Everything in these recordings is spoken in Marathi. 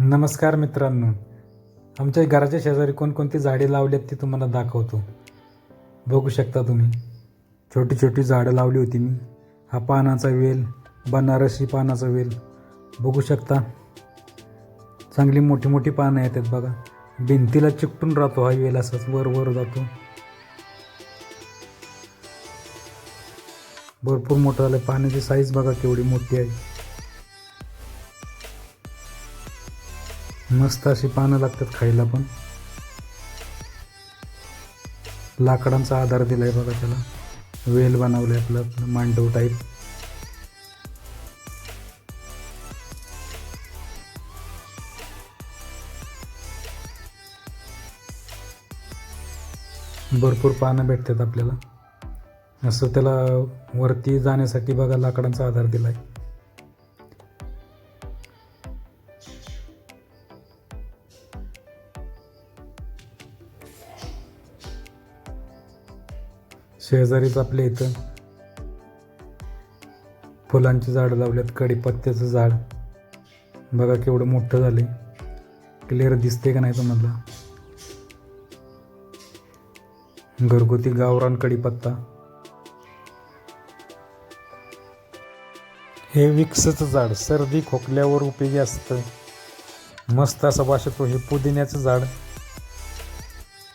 नमस्कार मित्रांनो. आमच्या घराच्या शेजारी कोणकोणती झाडे लावली आहेत ती तुम्हाला दाखवतो. बघू शकता तुम्ही. छोटी छोटी झाडं लावली होती मी. हा पानाचा वेल बनारसी पानाचा वेल. बघू शकता. चांगली मोठी मोठी पानं येतात बघा. भिंतीला चिकटून राहतो हा वेल असाच वर वर जातो. भरपूर मोठं झालं. पाण्याची साईज बघा केवढी मोठी आहे. मस्त अशी पानं लागतात खायला पण. लाकडांचा आधार दिलाय बघा त्याला. वेल बनवलंय आपलं आपलं मांडव टाईप भरपूर पानं भेटतात आपल्याला. असं त्याला वरती जाण्यासाठी बघा लाकडांचा आधार दिलाय. शेजारीच आपल्या इथं. फुलांची झाडं लावल्यात कडीपत्त्याचं झाड. बघा केवढं मोठं झालंय. क्लिअर दिसते का नाही तुम्हाला? घरगुती गावरान कडीपत्ता. हे विक्सचं झाड सर्दी खोकल्यावर उपयोगी असतं. मस्त असं वाशतो हे पुदिन्याचं झाड.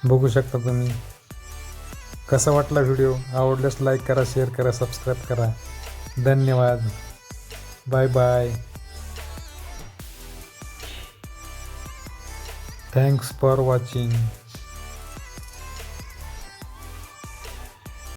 बघू शकता तुम्ही. कसा वाटला व्हिडिओ आवडल्यास लाईक करा शेअर करा सबस्क्राईब करा. धन्यवाद. Bye bye thanks for watching